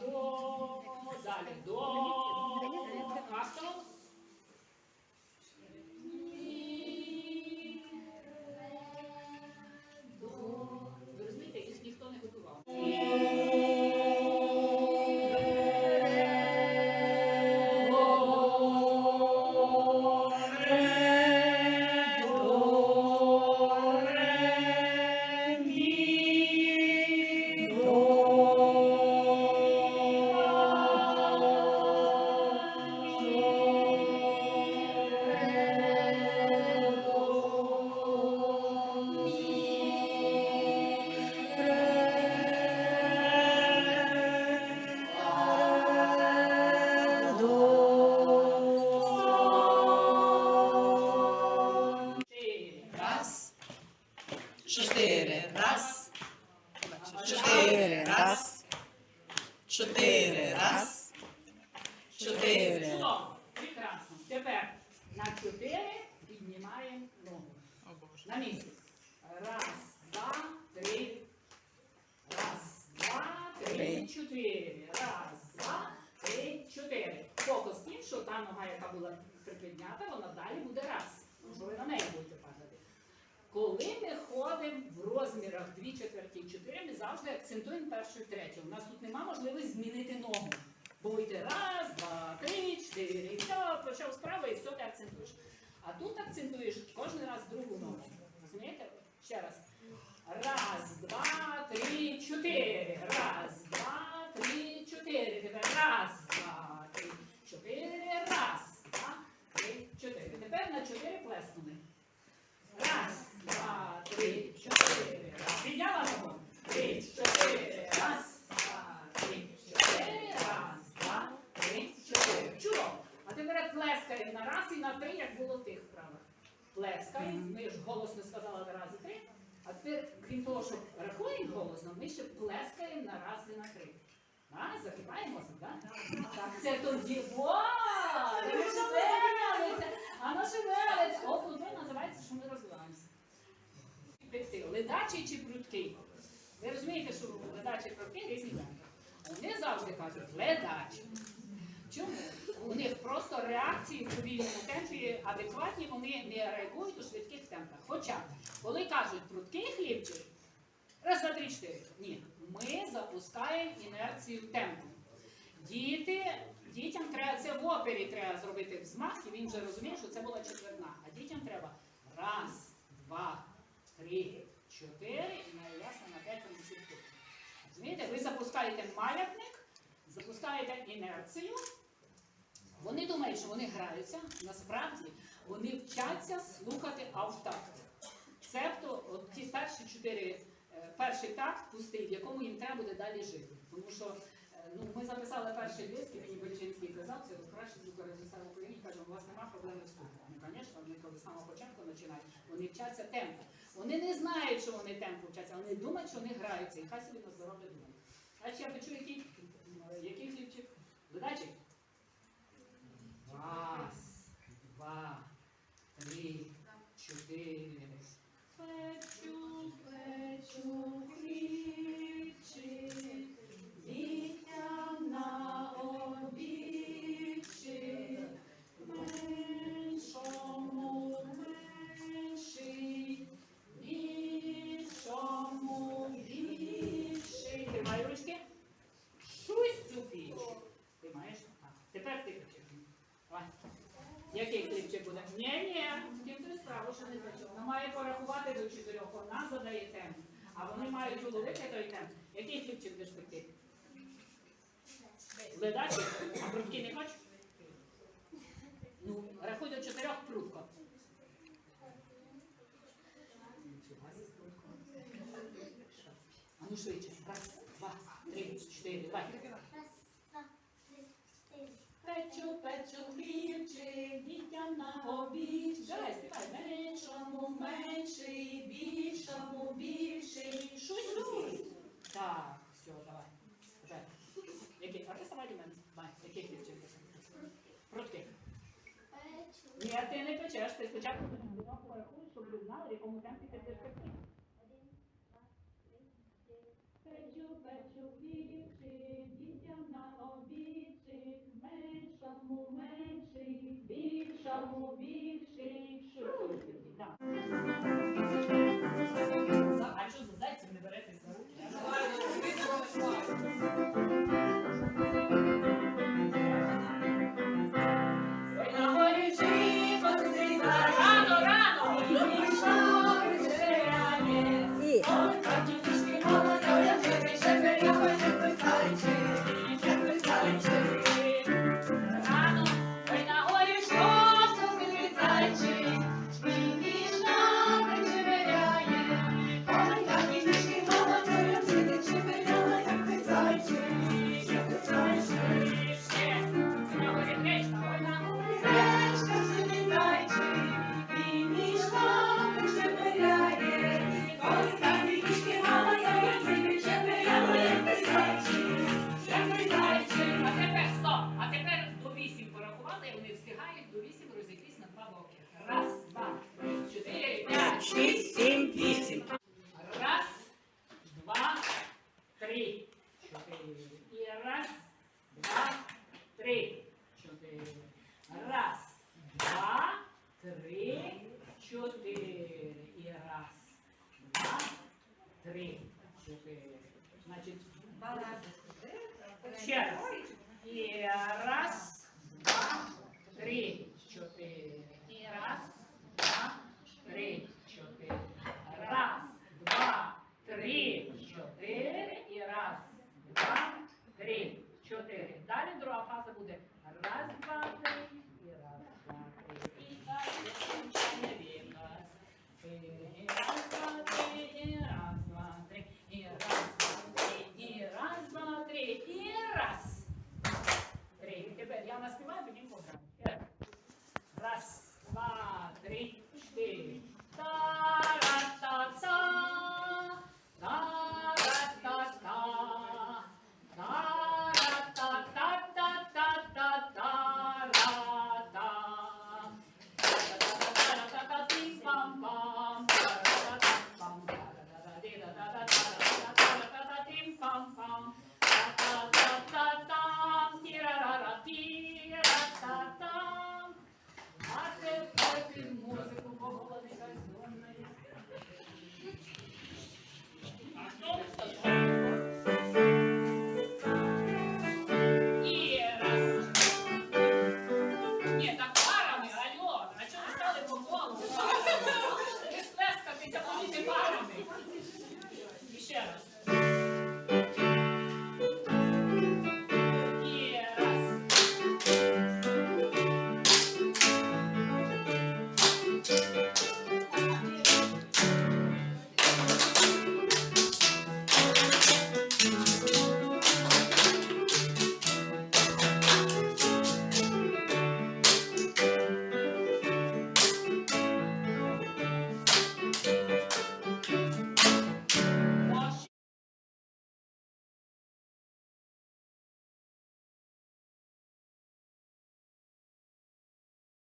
до, далі, до, раз, чотири, раз, чотири. Прекрасно. Тепер на чотири піднімаємо ногу. На місці. Раз, два, три. Раз, два, три, чотири. Раз, два, три, чотири. Фокус в тім, що та нога, яка була припіднята, вона далі буде раз. Тому що ви на неї будете падати. Коли ми ходимо в розмірах 2 четверті і 4, ми завжди акцентуємо першу і третю. У нас тут нема можливості змінити ногу. Бо йти раз, два, три, чотири, все, почав справа, і все ти акцентуєш. А тут акцентуєш кожен раз другу ногу. Розумієте? Ще. Раз, два, три, чотири. Раз, два, три, чотири. Тепер раз, два, три, чотири. Раз, два, три, чотири. Тепер на чотири плеснули. Раз, два, три, чотири. Раз. Підняла ногу. Три, чотири. Раз, два, три, чотири. Раз, два, три, чотири. Чудово. А тепер плескаємо на раз і на три, як було в тих вправах. Плескаємо. Ми ж голосно сказали на раз і три. А тепер, крім того, що рахуємо голосно, ми ще плескаємо на раз і на три. А, закипаємо так? Так, це тоді. Во! Ви шевелиться! А ну шевелиться! От тут називається, що ми розвиваємося. Ледачий чи прудкий? Ви розумієте, що ледачий і прудкий різні. Вони завжди кажуть ледачий. Чому? У них просто реакції в повільному темпі адекватні, вони не реагують у швидких темпах. Хоча, коли кажуть прудкий хлібчик, раз, два, три, чотири. Ні, ми запускаємо інерцію темпу. Діти, дітям треба це в опері треба зробити взмах, і він вже розуміє, що це була четверна. А дітям треба раз, два, три, чотири, і найясно на п'ять чотири. Розумієте, ви запускаєте маятник, запускаєте інерцію. Вони думають, що вони граються, насправді вони вчаться слухати автакт. Цебто, от ті перші чотири, е, перший такт пустий, в якому їм треба буде далі жити. Тому що е, ну, ми записали перший диск, і мені Бельчинський казав, це кращий звукорежисер в Україні, каже, у вас немає проблеми з слухом. Ну, звісно, вони коли з самого початку починають, вони вчаться темпу. Вони не знають, що вони темпу вчаться, вони думають, що вони граються, і хай собі на здоров'я думають. А ще я почую, який, який хлібчик? Задачі? Раз, два, три, чотири. Печу, печу, хлібчик, на обідчик, меншому менший, більшому більший. Тримай ручки. Щось цю. Ти маєш? Тепер ти кричиш. Який хлібчик буде? Ні, ні, з ким ти справу, що не почав. Вона має порахувати до чотирьох, вона задає темп. А вони мають уловити той темп. Який хлібчик будеш пекти? Ледачий? А прутки не хочеш? Ну, рахуй до чотирьох прутко. А ну швидше. Раз, два, три, чотири, давай. Печу, печу хлібчик, дітям на обід. Меншому менший, більшому більший. Щось робить. Так, все, давай. Тепер. Який? А ти сама мене. Давай, який хлібчик? Прудкий. Ні, ти не печеш, ти спочатку порахуєш, щоб ви знали, в якому темпі ти will be до 8 розійтись. Раз, два, три, четыре, п'ять, шість, сім, вісім. Раз, два, три, чотири. І раз, два, три. Раз, два, три, чотири. І раз, два, три, чотири. Два рази. Amen.